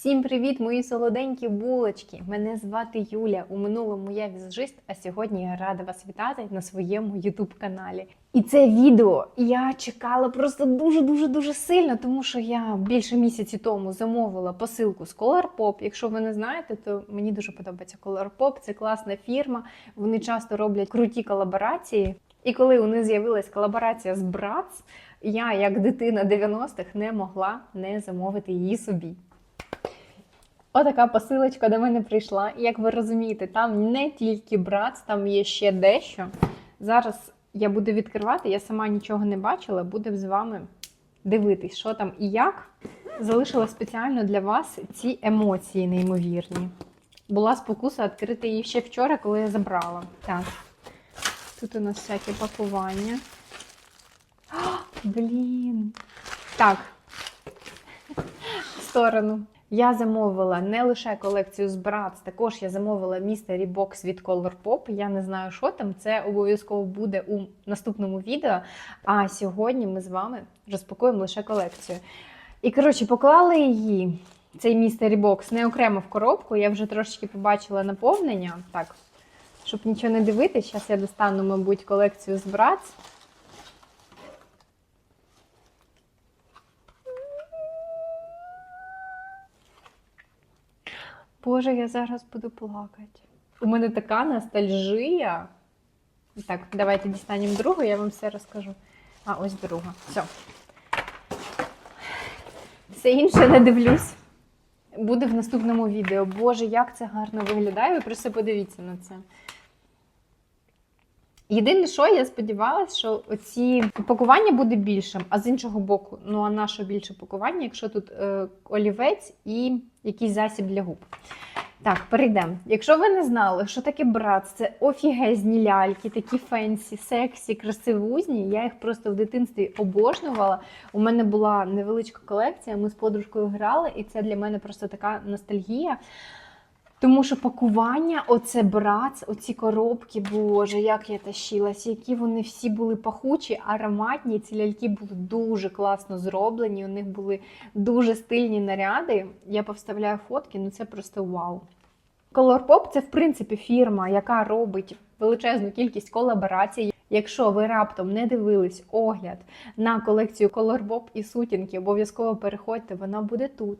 Всім привіт, мої солоденькі булочки! Мене звати Юля. У минулому я візажист, а сьогодні я рада вас вітати на своєму youtube каналі. І це відео я чекала просто дуже дуже сильно, тому що я більше місяці тому замовила посилку з Colourpop. Якщо ви не знаєте, то мені дуже подобається Colourpop. Це класна фірма. Вони часто роблять круті колаборації. І коли у них з'явилась колаборація з Bratz, я, як дитина 90-х, не могла не замовити її собі. Отака посилочка до мене прийшла. І як ви розумієте, там не тільки брац, там є ще дещо. Зараз я буду відкривати, я сама нічого не бачила, будемо з вами дивитись, що там і як. Залишила спеціально для вас ці емоції неймовірні. Була спокуса відкрити її ще вчора, коли я забрала. Так, тут у нас всяке пакування. О, блін. Так, в сторону. Я замовила не лише колекцію з Bratz, також я замовила Mystery Box від Colourpop. Я не знаю, що там. Це обов'язково буде у наступному відео. А сьогодні ми з вами розпакуємо лише колекцію. І, коротше, поклали її, цей Mystery Box, не окремо в коробку. Я вже трошечки побачила наповнення. Так, щоб нічого не дивитися, зараз я достану, мабуть, колекцію з Bratz. Боже, я зараз буду плакати. У мене така ностальжія. Так, давайте дістанемо другу, я вам все розкажу. А, ось друга. Все. Все інше не дивлюсь. Буде в наступному відео. Боже, як це гарно виглядає. Ви просто подивіться на це. Єдине, що я сподівалася, що оці пакування буде більшим, а з іншого боку, ну а на що більше пакування, якщо тут е, олівець і якийсь засіб для губ. Так, перейдемо. Якщо ви не знали, що таке брат, це офігезні ляльки, такі фенсі, сексі, красивузні. Я їх просто в дитинстві обожнювала. У мене була невеличка колекція, ми з подружкою грали, і це для мене просто така ностальгія. Тому що пакування, оце брац, оці коробки, боже, як я тащилась, які вони всі були пахучі, ароматні. Ці ляльки були дуже класно зроблені. У них були дуже стильні наряди. Я повставляю фотки, ну це просто вау. Colourpop – це в принципі фірма, яка робить величезну кількість колаборацій. Якщо ви раптом не дивились огляд на колекцію Colourpop і сутінки, обов'язково переходьте, вона буде тут.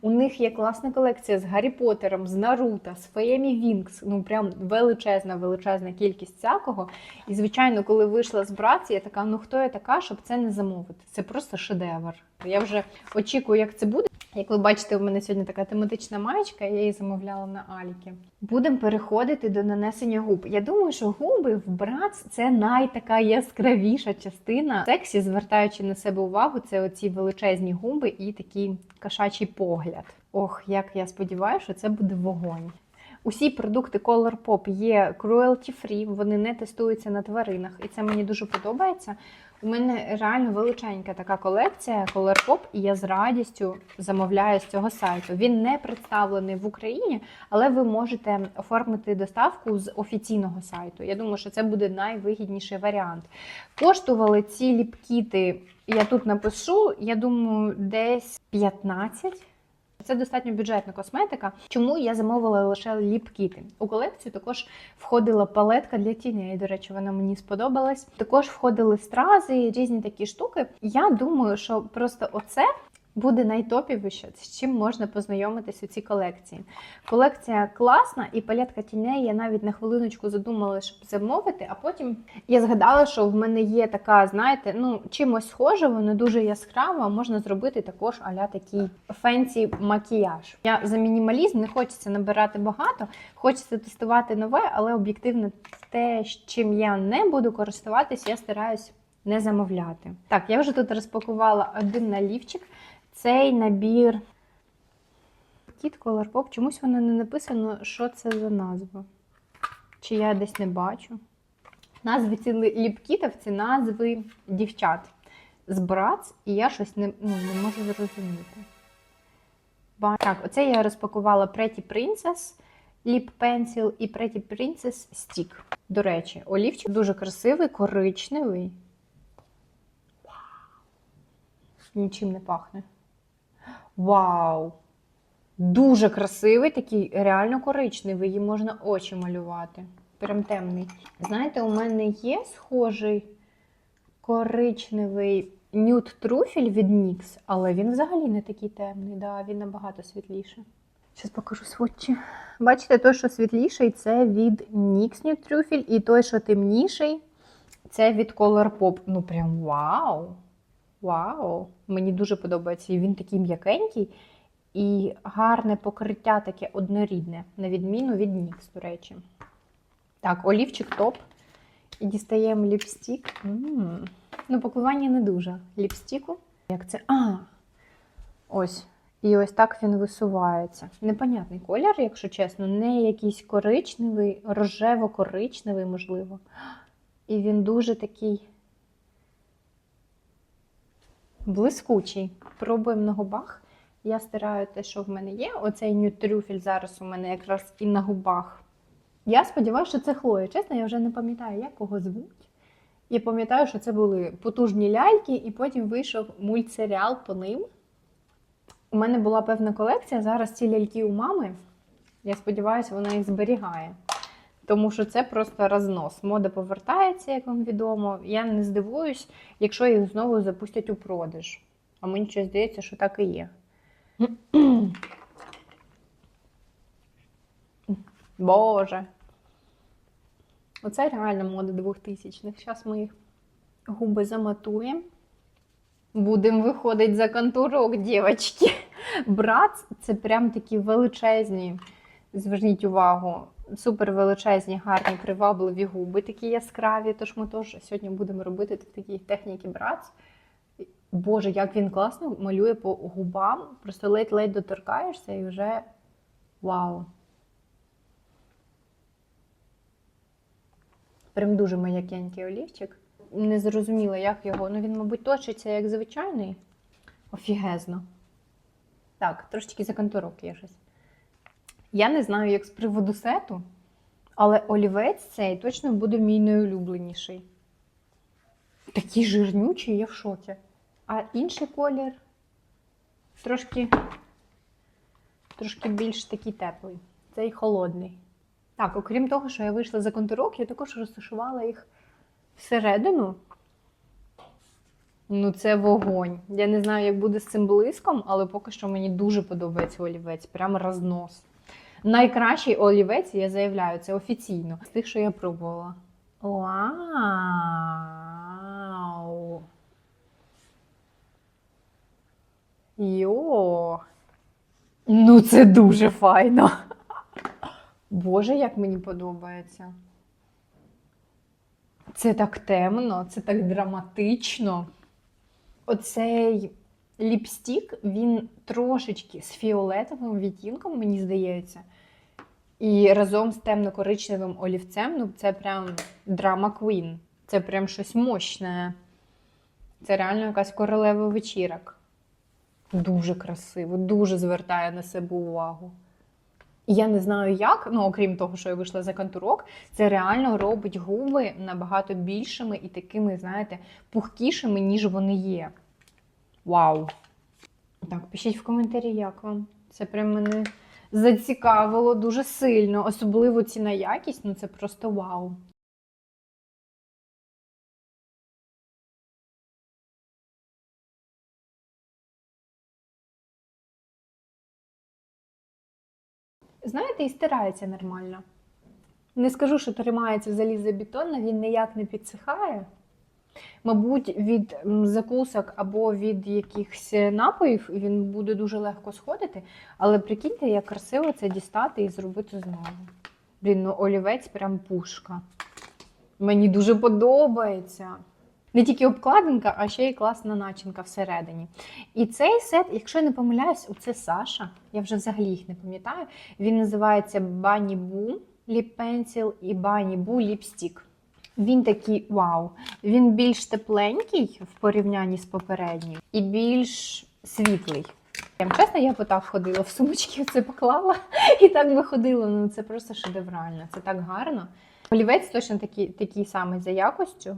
У них є класна колекція з Гаррі Поттером, з Наруто, з феями Вінкс. Ну прям величезна, величезна кількість всякого. І звичайно, коли вийшла з браці, я така, ну хто я така, щоб це не замовити? Це просто шедевр. Я вже очікую, як це буде. Як ви бачите, у мене сьогодні така тематична маєчка, я її замовляла на Аліки. Будемо переходити до нанесення губ. Я думаю, що губи в брац це найтака яскравіша частина сексі, звертаючи на себе увагу, це оці величезні губи і такий кошачий погляд. Ох, як я сподіваюся, що це буде вогонь. Усі продукти Colourpop є cruelty-free, вони не тестуються на тваринах, і це мені дуже подобається. У мене реально величенька така колекція Colourpop, і я з радістю замовляю з цього сайту. Він не представлений в Україні, але ви можете оформити доставку з офіційного сайту. Я думаю, що це буде найвигідніший варіант. Коштували ці ліпкіти, я тут напишу, я думаю, десь 15. Це достатньо бюджетна косметика. Чому я замовила лише ліпкіти? У колекцію також входила палетка для тіней. До речі, вона мені сподобалась. Також входили стрази, різні такі штуки. Я думаю, що просто оце. Буде найтопівіше, з чим можна познайомитись у цій колекції. Колекція класна, і палетка тіней я навіть на хвилиночку задумала, щоб замовити, а потім я згадала, що в мене є така, знаєте, ну чимось схоже, воно дуже яскраво, можна зробити також аля такий фенсі макіяж. Я за мінімалізм не хочеться набирати багато, хочеться тестувати нове, але об'єктивно те, чим я не буду користуватись, я стараюсь не замовляти. Так, я вже тут розпакувала один налівчик. Цей набір Кіт Colourpop, чомусь воно не написано, що це за назва. Чи я десь не бачу. Назви ці ліпкітів це назви дівчат з брац, і я щось не, ну, не можу зрозуміти. Так, оце я розпакувала Pretty Princess Lip Pencil і Pretty Princess Stick. До речі, олівчик дуже красивий, коричневий. Нічим не пахне. Вау! Дуже красивий, такий реально коричневий, їм можна очі малювати. Прям темний. Знаєте, у мене є схожий коричневий нюд труфель від NYX, але він взагалі не такий темний, да, він набагато світліший. Зараз покажу сводчі. Бачите, той, що світліший, це від NYX Nude Truffle, і той, що темніший, це від Colourpop. Ну прям вау! Вау! Мені дуже подобається. І він такий м'якенький і гарне покриття таке однорідне, на відміну від NYX, до речі. Так, олівчик топ. І дістаємо ліпстик. м Ну, пакування не дуже. Ліпстику. Як це? А! Ось. І ось так він висувається. Непонятний колір, якщо чесно, не якийсь коричневий, рожево-коричневий, можливо. І він дуже такий блискучий. Пробуємо на губах. Я стираю те, що в мене є. Оцей нютрюфель зараз у мене якраз і на губах. Я сподіваюся, що це Хлоя. Чесно, я вже не пам'ятаю, як кого звуть. Я пам'ятаю, що це були потужні ляльки, і потім вийшов мультсеріал по ним. У мене була певна колекція. Зараз ці ляльки у мами. Я сподіваюся, вона їх зберігає. Тому що це просто рознос. Мода повертається, як вам відомо. Я не здивуюсь, якщо їх знову запустять у продаж. А мені щось здається, що так і є. Боже. Оце реально мода 2000-х. Зараз ми їх губи заматуємо. Будемо виходити за контурок, дівчатки. Брат, це прям такі величезні, зверніть увагу, супер величезні, гарні, привабливі губи, такі яскраві. Тож ми теж сьогодні будемо робити в такій техніці брат. Боже, як він класно малює по губам. Просто ледь-ледь доторкаєшся і вже вау. Прям дуже маякенький олівчик. Не зрозуміла, як його. Ну він, мабуть, точиться як звичайний. Офігезно. Так, трошечки за контурок є щось. Я не знаю, як з приводу сету, але олівець цей точно буде мій найулюбленіший. Такий жирнючий, я в шокі. А інший колір трошки, трошки більш такий теплий. Цей холодний. Так, окрім того, що я вийшла за контурок, я також розташувала їх всередину. Ну, це вогонь. Я не знаю, як буде з цим блиском, але поки що мені дуже подобається олівець. Прямо рознос. Найкращий олівець, я заявляю, це офіційно. З тих, що я пробувала. Вау! Йо! Ну, це дуже файно. Боже, як мені подобається. Це так темно, це так драматично. Оцей ліпстік, він трошечки з фіолетовим відтінком, мені здається. І разом з темно-коричневим олівцем, ну це прям драма Queen. Це прям щось мощне. Це реально якась королева вечірок. Дуже красиво, дуже звертає на себе увагу. Я не знаю як, ну окрім того, що я вийшла за контурок, це реально робить губи набагато більшими і такими, знаєте, пухкішими, ніж вони є. Вау! Так, пишіть в коментарі, як вам. Це прям мене зацікавило дуже сильно. Особливо ціна якість, ну це просто вау. Знаєте, і стирається нормально. Не скажу, що тримається залізобетонно, він ніяк не підсихає. Мабуть, від закусок або від якихось напоїв він буде дуже легко сходити, але прикиньте, як красиво це дістати і зробити знову. Блін, ну олівець прям пушка. Мені дуже подобається. Не тільки обкладинка, а ще й класна начинка всередині. І цей сет, якщо я не помиляюсь, це Саша. Я вже взагалі їх не пам'ятаю. Він називається Bunny Boo Lip Pencil і Bunny Boo Lipstick. Він такий вау. Він більш тепленький в порівнянні з попереднім і більш світлий. Чесно, я б так ходила в сумочки, це поклала і так би ходила. Ну це просто шедеврально, це так гарно. Олівець точно такий, такий самий за якостю.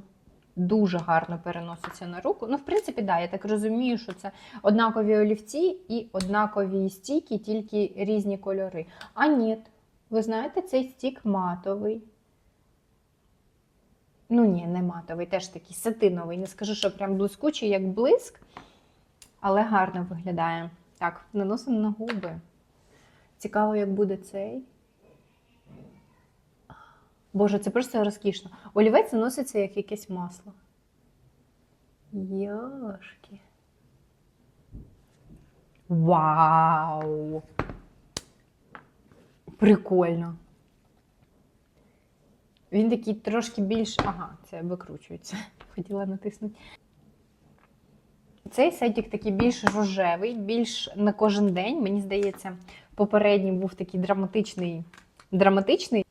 дуже гарно переноситься на руку. Ну, в принципі, да, я так розумію, що це однакові олівці і однакові стійки, тільки різні кольори. А ні, ви знаєте, цей стік матовий. Ну, ні, не матовий, теж такий сатиновий. Не скажу, що прям блискучий, як блиск, але гарно виглядає. Так, наносимо на губи. Цікаво, як буде цей. Боже, це просто розкішно. Олівець наноситься як якесь масло. Йошки. Вау! Прикольно. Він такий трошки більш. Ага, це викручується. Хотіла натиснути. Цей сетик такий більш рожевий, більш на кожен день. Мені здається, попередній був такий драматичний. драматичний.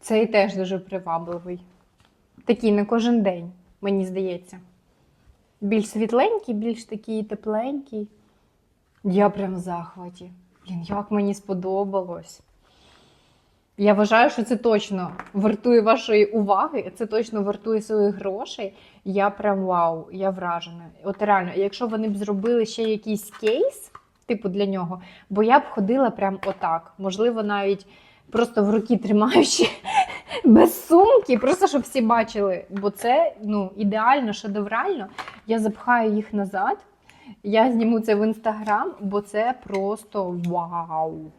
Цей теж дуже привабливий. Такий на кожен день, мені здається. Більш світленький, більш такий тепленький. Я прям в захваті. Блін, як мені сподобалось. Я вважаю, що це точно вартує вашої уваги, це точно вартує своїх грошей. Я прям вау, я вражена. От реально, якщо вони б зробили ще якийсь кейс, типу для нього, бо я б ходила прям отак. Можливо, навіть просто в руки тримаючи без сумки, просто щоб всі бачили. Бо це ну, ідеально, шедеврально. Я запхаю їх назад. Я зніму це в інстаграм, бо це просто вау.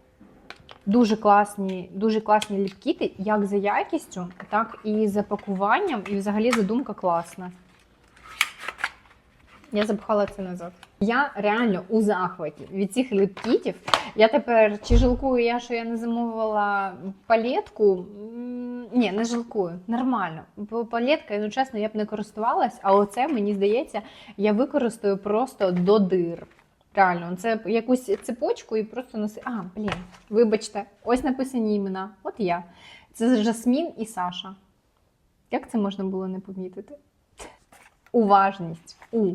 Дуже класні, дуже класні ліпкіти, як за якістю, так і за пакуванням, і взагалі задумка класна. Я запхала це назад. Я реально у захваті від цих ліпкітів. Я тепер чи жалкую я, що я не замовила палетку? Ні, не жалкую. Нормально. Бо палетка, ну чесно, я б не користувалась, а оце, мені здається, я використаю просто до дир. Реально, це якусь цепочку і просто носи. А, блін, вибачте, ось написані імена. От я. Це Жасмін і Саша. Як це можна було не помітити? Уважність. У.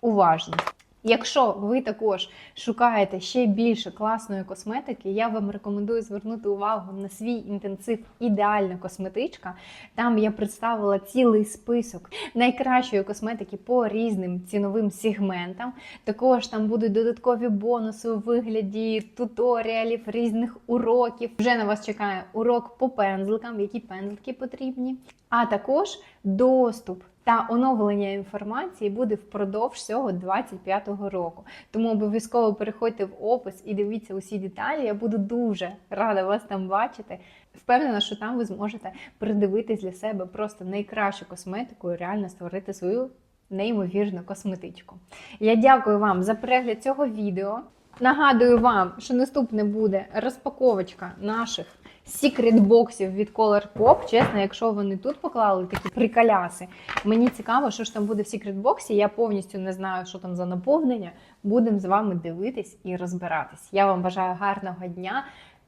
Уважність. Якщо ви також шукаєте ще більше класної косметики, я вам рекомендую звернути увагу на свій інтенсив Ідеальна косметичка. Там я представила цілий список найкращої косметики по різним ціновим сегментам. Також там будуть додаткові бонуси у вигляді туторіалів, різних уроків. Вже на вас чекає урок по пензликам, які пензлики потрібні, а також доступ. Та оновлення інформації буде впродовж всього 25-го року. Тому обов'язково переходьте в опис і дивіться усі деталі. Я буду дуже рада вас там бачити. Впевнена, що там ви зможете придивитись для себе просто найкращу косметику і реально створити свою неймовірну косметичку. Я дякую вам за перегляд цього відео. Нагадую вам, що наступне буде розпаковочка наших секрет-боксів від Color Pop. Чесно, якщо вони тут поклали такі приколяси, мені цікаво, що ж там буде в секрет-боксі. Я повністю не знаю, що там за наповнення. Будемо з вами дивитись і розбиратись. Я вам бажаю гарного дня,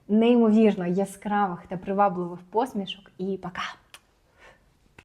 неймовірно яскравих та привабливих посмішок і пока!